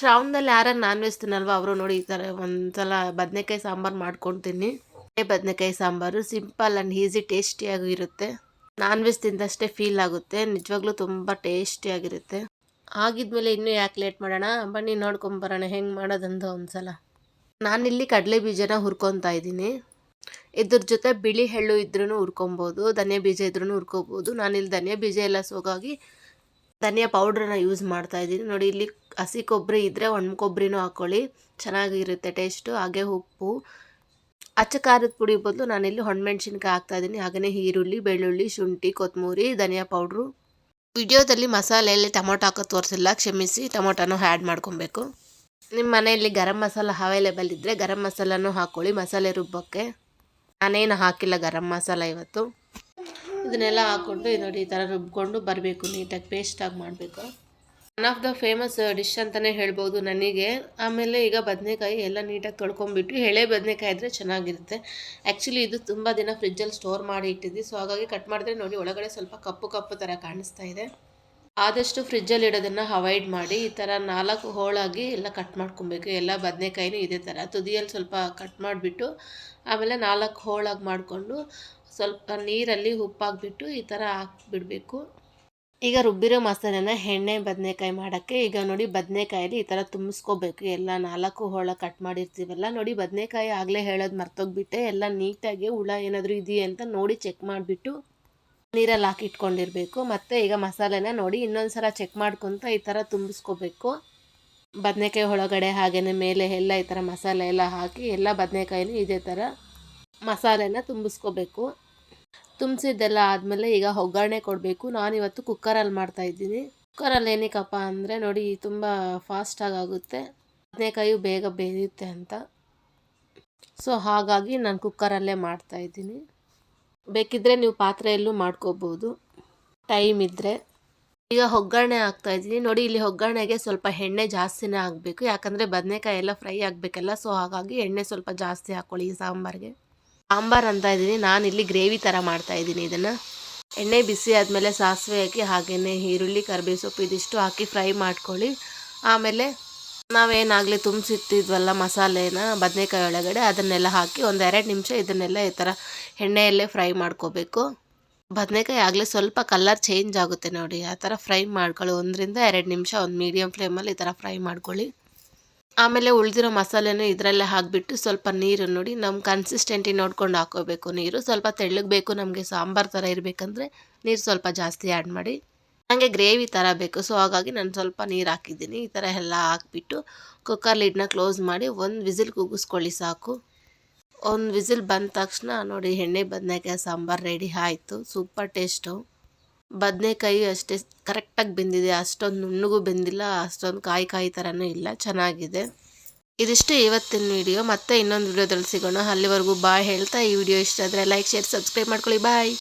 ಶ್ರಾವಣದಲ್ಲಿ ಯಾರು non veg ತಿನ್ನಲ್ವ? ಅವರು ನೋಡಿ ಈ ಥರ ಒಂದ್ಸಲ ಬದನೆಕಾಯಿ ಸಾಂಬಾರು ಮಾಡ್ಕೊಳ್ತೀನಿ ಬದನೆಕಾಯಿ ಸಾಂಬಾರು ಸಿಂಪಲ್ ಆ್ಯಂಡ್ ಈಸಿ ಟೇಸ್ಟಿಯಾಗೂ ಇರುತ್ತೆ. ನಾನ್ ವೆಜ್ ತಿಂದಷ್ಟೇ ಫೀಲ್ ಆಗುತ್ತೆ. ನಿಜವಾಗ್ಲೂ ತುಂಬ ಟೇಸ್ಟಿಯಾಗಿರುತ್ತೆ ಆಗಿದ್ಮೇಲೆ ಇನ್ನೂ ಯಾಕೆ ಲೇಟ್ ಮಾಡೋಣ? ಬನ್ನಿ ನೋಡ್ಕೊಂಬರೋಣ ಹೆಂಗೆ ಮಾಡೋದಂತ ಒಂದ್ಸಲ. ನಾನಿಲ್ಲಿ ಕಡಲೆ ಬೀಜನ ಹುರ್ಕೊತಾ ಇದ್ದೀನಿ. ಇದ್ರ ಜೊತೆ ಬಿಳಿ ಎಳ್ಳು ಇದ್ರೂ ಹುರ್ಕೊಬೋದು ಧನಿಯಾ ಬೀಜ ಇದ್ರೂ ಹುರ್ಕೋಬೋದು. ನಾನಿಲ್ಲಿ ಧನಿಯಾ ಬೀಜ ಎಲ್ಲ ಸೋಗಾಗಿ ಧನಿಯಾ ಪೌಡ್ರನ್ನ ಯೂಸ್ ಮಾಡ್ತಾ ಇದ್ದೀನಿ. ನೋಡಿ, ಇಲ್ಲಿ ಹಸಿ ಕೊಬ್ಬರಿ ಇದ್ದರೆ ಒಣ ಕೊಬ್ಬರಿನೂ ಹಾಕ್ಕೊಳ್ಳಿ ಚೆನ್ನಾಗಿರುತ್ತೆ ಟೇಸ್ಟು ಹಾಗೆ ಉಪ್ಪು. ಅಚ್ಚ ಖಾರದ ಪುಡಿ ಬದಲು ನಾನಿಲ್ಲಿ ಹೊಣ್ಮೆಣ್ಸಿನ್ಕಾಯಿ ಹಾಕ್ತಾ ಇದ್ದೀನಿ. ಹಾಗೆಯೇ ಈರುಳ್ಳಿ, ಬೆಳ್ಳುಳ್ಳಿ, ಶುಂಠಿ ಕೊತ್ತಂಬರಿ ಧನಿಯಾ ಪೌಡ್ರು ವಿಡಿಯೋದಲ್ಲಿ ಮಸಾಲೆಯಲ್ಲಿ ಟೊಮೊಟೊ ಹಾಕೋ ತೋರಿಸಿಲ್ಲ. ಕ್ಷಮಿಸಿ, ಟೊಮೊಟೊನೂ ಆ್ಯಡ್ ಮಾಡ್ಕೊಬೇಕು. ನಿಮ್ಮ ಮನೆಯಲ್ಲಿ ಗರಂ ಮಸಾಲ ಅವೈಲೇಬಲ್ ಇದ್ದರೆ ಗರಂ ಮಸಾಲನೂ ಹಾಕ್ಕೊಳ್ಳಿ ಮಸಾಲೆ ರುಬ್ಬಕ್ಕೆ. ನಾನೇನು ಹಾಕಿಲ್ಲ ಗರಂ ಮಸಾಲ ಇವತ್ತು. ಇದನ್ನೆಲ್ಲ ಹಾಕ್ಕೊಂಡು ನೋಡಿ, ಈ ಥರ ರುಬ್ಕೊಂಡು ಬರಬೇಕು, ನೀಟಾಗಿ ಪೇಸ್ಟಾಗಿ ಮಾಡಬೇಕು. One of the famous dish ಅಂತಲೇ ಹೇಳ್ಬೋದು ನನಗೆ. ಆಮೇಲೆ ಈಗ ಬದನೆಕಾಯಿ ಎಲ್ಲ ನೀಟಾಗಿ ತೊಳ್ಕೊಂಬಿಟ್ಟು ಎಳೆ ಬದನೆಕಾಯಿ ಇದ್ದರೆ ಚೆನ್ನಾಗಿರುತ್ತೆ. ಆ್ಯಕ್ಚುಲಿ ಇದು ತುಂಬ ದಿನ ಫ್ರಿಜ್ಜಲ್ಲಿ ಸ್ಟೋರ್ ಮಾಡಿ ಇಟ್ಟಿದ್ವಿ. ಸೊ ಹಾಗಾಗಿ ಕಟ್ ಮಾಡಿದ್ರೆ ನೋಡಿ, ಒಳಗಡೆ ಸ್ವಲ್ಪ ಕಪ್ಪು ಕಪ್ಪು ಥರ ಕಾಣಿಸ್ತಾ ಇದೆ. ಆದಷ್ಟು ಫ್ರಿಜ್ಜಲ್ಲಿ ಇಡೋದನ್ನು ಅವಾಯ್ಡ್ ಮಾಡಿ ಈ ಥರ ನಾಲ್ಕು ಹೋಳಾಗಿ ಎಲ್ಲ ಕಟ್ ಮಾಡ್ಕೊಬೇಕು. ಎಲ್ಲ ಬದನೆಕಾಯಿನೂ ಇದೇ ಥರ ತುದಿಯಲ್ಲಿ ಸ್ವಲ್ಪ ಕಟ್ ಮಾಡಿಬಿಟ್ಟು ಆಮೇಲೆ ನಾಲ್ಕು ಹೋಳಾಗಿ ಮಾಡಿಕೊಂಡು ಸ್ವಲ್ಪ ನೀರಲ್ಲಿ ಉಪ್ಪಾಕ್ಬಿಟ್ಟು ಈ ಥರ ಹಾಕ್ಬಿಡಬೇಕು. ಈಗ ರುಬ್ಬಿರೋ ಮಸಾಲೆನ ಎಣ್ಣೆ, ಬದನೆಕಾಯಿ ಮಾಡೋಕ್ಕೆ ಈಗ ನೋಡಿ ಬದನೆಕಾಯಲ್ಲಿ ಈ ಥರ ತುಂಬಿಸ್ಕೋಬೇಕು. ಎಲ್ಲ ನಾಲ್ಕು ಹೋಳ ಕಟ್ ಮಾಡಿರ್ತೀವಲ್ಲ, ನೋಡಿ ಬದನೆಕಾಯಿ ಆಗಲೇ ಹೇಳೋದು ಮರ್ತೋಗ್ಬಿಟ್ಟೆ. ಎಲ್ಲ ನೀಟಾಗಿ ಹುಳ ಏನಾದರೂ ಇದೆಯಾ ಅಂತ ನೋಡಿ ಚೆಕ್ ಮಾಡಿಬಿಟ್ಟು ನೀರಲ್ಲಿ ಹಾಕಿ ಇಟ್ಕೊಂಡಿರಬೇಕು. ಮತ್ತು ಈಗ ಮಸಾಲೆನ ನೋಡಿ ಇನ್ನೊಂದು ಸಲ ಚೆಕ್ ಮಾಡ್ಕೊತ ಈ ಥರ ತುಂಬಿಸ್ಕೋಬೇಕು. ಬದನೆಕಾಯಿ ಒಳಗಡೆ ಹಾಗೆಯೇ ಮೇಲೆ ಎಲ್ಲ ಈ ಥರ ಮಸಾಲೆ ಎಲ್ಲ ಹಾಕಿ ಎಲ್ಲ ಬದನೆಕಾಯಿನೂ ಇದೇ ಥರ ಮಸಾಲೆನ ತುಂಬಿಸ್ಕೋಬೇಕು. ತುಂಬಿಸಿದ್ದೆಲ್ಲ ಆದಮೇಲೆ ಈಗ ಒಗ್ಗರಣೆ ಕೊಡಬೇಕು. ನಾನಿವತ್ತು ಕುಕ್ಕರಲ್ಲಿ ಮಾಡ್ತಾಯಿದ್ದೀನಿ ಕುಕ್ಕರಲ್ಲಿ ಏನಕ್ಕಪ್ಪ ಅಂದರೆ ನೋಡಿ ತುಂಬ ಫಾಸ್ಟಾಗಿ ಆಗುತ್ತೆ. ಬದನೆಕಾಯಿ ಬೇಗ ಬೇಯುತ್ತೆ ಅಂತ. ಸೊ ಹಾಗಾಗಿ ನಾನು ಕುಕ್ಕರಲ್ಲೇ ಮಾಡ್ತಾಯಿದ್ದೀನಿ ಬೇಕಿದ್ದರೆ ನೀವು ಪಾತ್ರೆಯಲ್ಲೂ ಮಾಡ್ಕೋಬೋದು. ಟೈಮ್ ಇದ್ದರೆ ಈಗ ಒಗ್ಗರಣೆ ಹಾಕ್ತಾಯಿದ್ದೀನಿ ನೋಡಿ, ಇಲ್ಲಿ ಒಗ್ಗರಣೆಗೆ ಸ್ವಲ್ಪ ಎಣ್ಣೆ ಜಾಸ್ತಿನೇ ಆಗಬೇಕು ಯಾಕಂದರೆ ಬದನೆಕಾಯಿ ಎಲ್ಲ ಫ್ರೈ ಆಗಬೇಕಲ್ಲ ಸೊ ಹಾಗಾಗಿ ಎಣ್ಣೆ ಸ್ವಲ್ಪ ಜಾಸ್ತಿ ಹಾಕ್ಕೊಳ್ಳಿ ಈ ಸಾಂಬಾರಿಗೆ. ಸಾಂಬಾರು ಅಂತ ಇದ್ದೀನಿ. ನಾನು ಇಲ್ಲಿ ಗ್ರೇವಿ ಥರ ಮಾಡ್ತಾ ಇದ್ದೀನಿ ಇದನ್ನು. ಎಣ್ಣೆ ಬಿಸಿ ಆದಮೇಲೆ ಸಾಸಿವೆ ಹಾಕಿ ಹಾಗೆಯೇ ಈರುಳ್ಳಿ ಕರ್ಬೇವು ಸೊಪ್ಪು, ಇದಿಷ್ಟು ಹಾಕಿ ಫ್ರೈ ಮಾಡ್ಕೊಳ್ಳಿ. ಆಮೇಲೆ ನಾವೇನಾಗಲಿ ತುಂಬಿಸಿಟ್ಟಿದ್ವಲ್ಲ ಮಸಾಲೆನ, ಬದನೆಕಾಯಿ ಒಳಗಡೆ, ಅದನ್ನೆಲ್ಲ ಹಾಕಿ ಒಂದು ಎರಡು ನಿಮಿಷ ಇದನ್ನೆಲ್ಲ ಈ ಥರ ಎಣ್ಣೆಯಲ್ಲೇ ಫ್ರೈ ಮಾಡ್ಕೋಬೇಕು. ಬದನೆಕಾಯಿ ಆಗಲೇ ಸ್ವಲ್ಪ ಕಲರ್ ಚೇಂಜ್ ಆಗುತ್ತೆ ನೋಡಿ, ಆ ಥರ ಫ್ರೈ ಮಾಡ್ಕೊಳ್ಳಿ. ಒಂದರಿಂದ ಎರಡು ನಿಮಿಷ ಒಂದು ಮೀಡಿಯಮ್ ಫ್ಲೇಮಲ್ಲಿ ಈ ಥರ ಫ್ರೈ ಮಾಡ್ಕೊಳ್ಳಿ. ಆಮೇಲೆ ಉಳಿದಿರೋ ಮಸಾಲೆನೂ ಇದರಲ್ಲೇ ಹಾಕಿಬಿಟ್ಟು ಸ್ವಲ್ಪ ನೀರು ನೋಡಿ ನಮ್ಮ ಕನ್ಸಿಸ್ಟೆಂಟಿ ನೋಡ್ಕೊಂಡು ಹಾಕೋಬೇಕು. ನೀರು ಸ್ವಲ್ಪ ತೆಳ್ಳಗೆ ಬೇಕು, ನಮಗೆ ಸಾಂಬಾರು ಥರ ಇರಬೇಕಂದ್ರೆ ನೀರು ಸ್ವಲ್ಪ ಜಾಸ್ತಿ ಆ್ಯಡ್ ಮಾಡಿ. ನನಗೆ ಗ್ರೇವಿ ಥರ ಬೇಕು. ಸೊ ಹಾಗಾಗಿ ನಾನು ಸ್ವಲ್ಪ ನೀರು ಹಾಕಿದ್ದೀನಿ. ಈ ಥರ ಎಲ್ಲ ಹಾಕ್ಬಿಟ್ಟು ಕುಕ್ಕರ್ ಲಿಡ್ನ ಕ್ಲೋಸ್ ಮಾಡಿ ಒಂದು ವಿಸಿಲ್ ಕೂಗಿಸ್ಕೊಳ್ಳಿ ಸಾಕು. ಒಂದು ವಿಸಿಲ್ ಬಂದ ತಕ್ಷಣ ನೋಡಿ, ಎಣ್ಣೆ, ಬದನೆಕಾಯಿ, ಸಾಂಬಾರು ರೆಡಿ ಆಯಿತು. ಸೂಪರ್ ಟೇಸ್ಟು ಬದನೆಕಾಯಿ ಅಷ್ಟೇ ಕರೆಕ್ಟಾಗಿ ಬೆಂದಿದೆ. ಅಷ್ಟೊಂದು ನುಣ್ಣಗೂ ಬೆಂದಿಲ್ಲ. ಅಷ್ಟೊಂದು ಕಾಯಿ ಕಾಯಿ ಥರನೂ ಇಲ್ಲ. ಚೆನ್ನಾಗಿದೆ. ಇದಿಷ್ಟು ಇವತ್ತಿನ ವಿಡಿಯೋ ಮತ್ತೆ ಇನ್ನೊಂದು ವಿಡಿಯೋದಲ್ಲಿ ಸಿಗೋಣ. ಅಲ್ಲಿವರೆಗೂ ಬಾಯ್ ಹೇಳ್ತಾ ಈ ವಿಡಿಯೋ ಇಷ್ಟ ಆದರೆ ಲೈಕ್ ಶೇರ್ ಸಬ್ಸ್ಕ್ರೈಬ್ ಮಾಡ್ಕೊಳ್ಳಿ. ಬಾಯ್